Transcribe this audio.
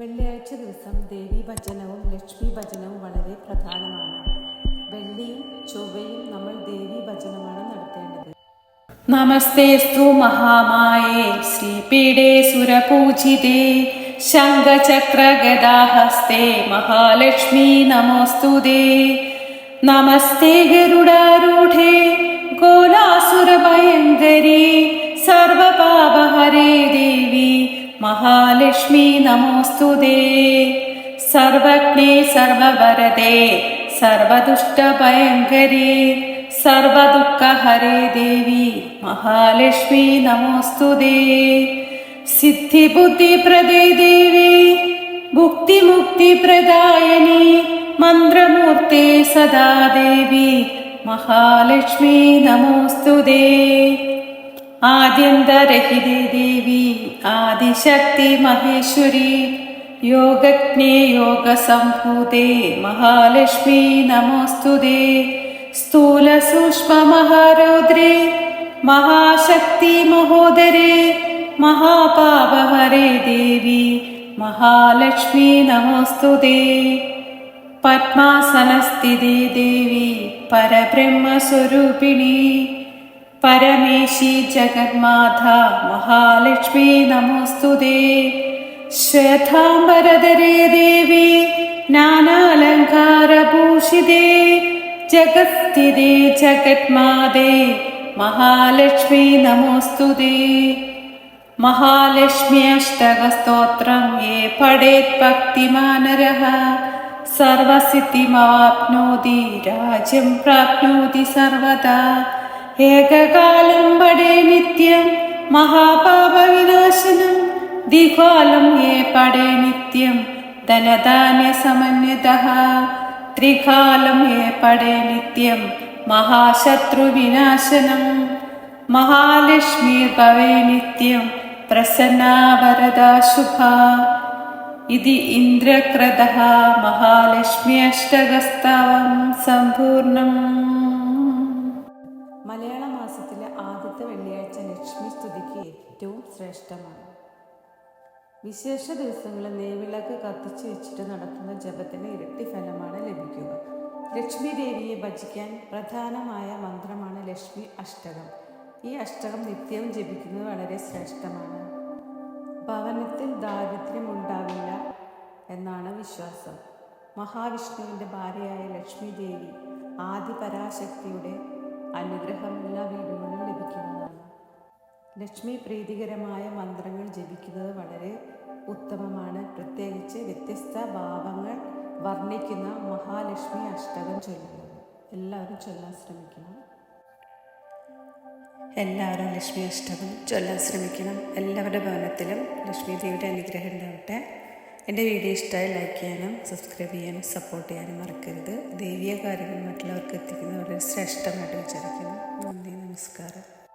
വെള്ളിയാഴ്ച ദിവസം ദേവി ഭജനവും ലക്ഷ്മി ഭജനവും വളരെ പ്രധാനമാണ്. വെള്ളിയും ചൊവ്വയും നമ്മൾ ദേവി ഭജനമാണ് നടത്തേണ്ടത്. നമസ്തേസ്തു മഹാമായേ ശ്രീപീഠേ സുരപൂജിതേ ശംഖചക്രഗദാഹസ്തേ മഹാലക്ഷ്മി നമോസ്തുതേ. നമസ്തേ ഗരുഡാരൂഢേ ഗോലാസുരഭയങ്കരി സർവപാപഹരേ മഹാലക്ഷ്മീ നമോസ്തുതേ സർവജ്ഞേ സർവവരദേ സർവദുഷ്ടഭയങ്കരി. സർവദുഃഖഹരേ ദേവി മഹാലക്ഷ്മി നമോസ്തുതേ സിദ്ധിബുദ്ധിപ്രദേ ദേവി ഭുക്തിമുക്തിപ്രദായനി. മന്ത്രമൂർത്തേ സദാ ദേവി മഹാലക്ഷ്മി നമോസ്തുതേ ആദ്യന്തരഹിതേ ദേവി ആദിശക്തി മഹേശ്വരി യോഗജ്ഞേ യോഗസംഭൂതേ മഹാലക്ഷ്മി നമോസ്തുതേ സ്ഥൂല സൂക്ഷ്മ മഹാരൗദ്രേ മഹാശക്തി മഹോദരേ മഹാപാപഹരേ ദേവി മഹാലക്ഷ്മി നമോസ്തുതേ. പത്മാസനസ്ഥിതേ ദേവി പരബ്രഹ്മസ്വരൂപിണി പരമേശി ജഗന്മാഥ മഹാലക്ഷ്മി നമോസ്തുതേ ശ്വേതാംബരധരേ ദേവി നാനാലങ്കാരഭൂഷിതേ. ജഗസ്ഥിതേ ജഗന്മാതേ മഹാലക്ഷ്മി നമോസ്തുതേ മഹാലക്ഷ്മ്യഷ്ടകസ്തോത്രം യേ പഠേത് ഭക്തിമാനരഹ. സർവസിദ്ധിമാപ്നോതി രാജ്യം പ്രാപ്നോതി സർവദാ. ഏകകാലം പടേ നിത്യം മഹാപാപവിനാശനം. ദിഗ്വാലം ഏ പടേ നിത്യം ധനധാന്യ സമന്വിത ത്രികാലം യേ പടേ നിത്യം മഹാശത്രുവിനാശനം മഹാലക്ഷ്മി ഭവേ നിത്യം പ്രസന്ന ശുഭ ഇതി ഇന്ദ്രക്രത മഹാലക്ഷ്മി അഷ്ടകസ്തവം സമ്പൂർണം ഏറ്റവും ശ്രേഷ്ഠമാണ്. വിശേഷ ദിവസങ്ങളിൽ നെയ്വിളക്ക് കത്തിച്ചു വെച്ചിട്ട് നടത്തുന്ന ജപത്തിന് ഇരട്ടി ഫലമാണ് ലഭിക്കുക. ലക്ഷ്മി ദേവിയെ ഭജിക്കാൻ പ്രധാനമായ മന്ത്രമാണ് ലക്ഷ്മി അഷ്ടകം. ഈ അഷ്ടകം നിത്യവും ജപിക്കുന്നത് വളരെ ശ്രേഷ്ഠമാണ്. ഭവനത്തിൽ ദാരിദ്ര്യം ഉണ്ടാവില്ല എന്നാണ് വിശ്വാസം. മഹാവിഷ്ണുവിന്റെ ഭാര്യയായ ലക്ഷ്മി ദേവി ആദിപരാശക്തിയുടെ അനുഗ്രഹം ലക്ഷ്മി പ്രീതികരമായ മന്ത്രങ്ങൾ ജപിക്കുന്നത് വളരെ ഉത്തമമാണ്. പ്രത്യേകിച്ച് വ്യത്യസ്ത ഭാവങ്ങൾ വർണിക്കുന്ന മഹാലക്ഷ്മി അഷ്ടകം ചൊല്ലുന്നത് എല്ലാവരും ചൊല്ലാൻ ശ്രമിക്കണം. എല്ലാവരും ലക്ഷ്മി അഷ്ടകം ചൊല്ലാൻ ശ്രമിക്കണം. എല്ലാവരുടെ ഭവനത്തിലും ലക്ഷ്മി ദേവിയുടെ അനുഗ്രഹം ഉണ്ടാവട്ടെ. എന്റെ വീഡിയോ ഇഷ്ടമായി ലൈക്ക് ചെയ്യാനും സബ്സ്ക്രൈബ് ചെയ്യാനും സപ്പോർട്ട് ചെയ്യാനും മറക്കരുത്. ദൈവീയ കാര്യങ്ങൾ മറ്റുള്ളവർക്ക് എത്തിക്കുന്നത് വളരെ ശ്രേഷ്ഠമായിട്ട് വിചാരിക്കുന്നു. നന്ദി നമസ്കാരം.